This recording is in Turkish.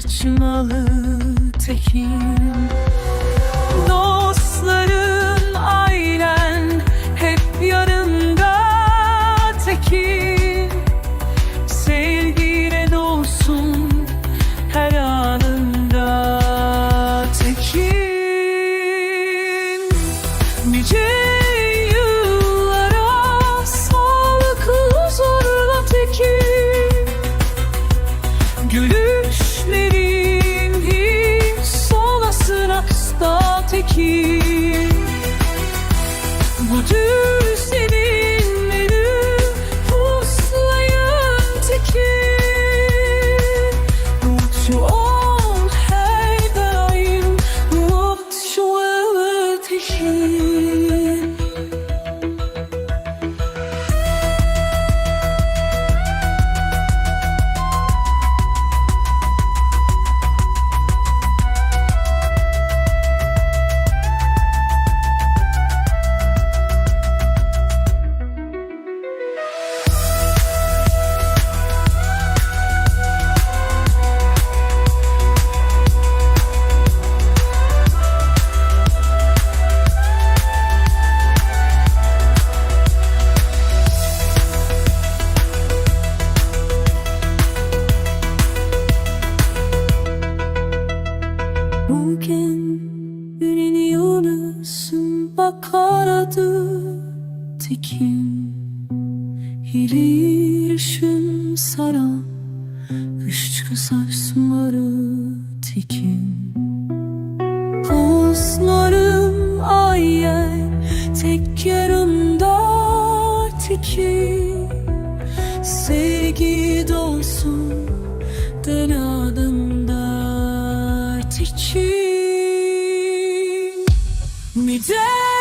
saçmalı tekim. Dostların, ailen hep yanında tekim. Sevgiyle dolsun her anında tekim. Nice aksta tekim Bu düzenin menü puslayın tekim Mutlu ol her daim Mutlu ol üreniyorsun bakar adı tekim Hilirşin sara Işçı saçları tekim Pozlarım ayyer tek yarımda tekim Sevgi dolsun Deladında me down.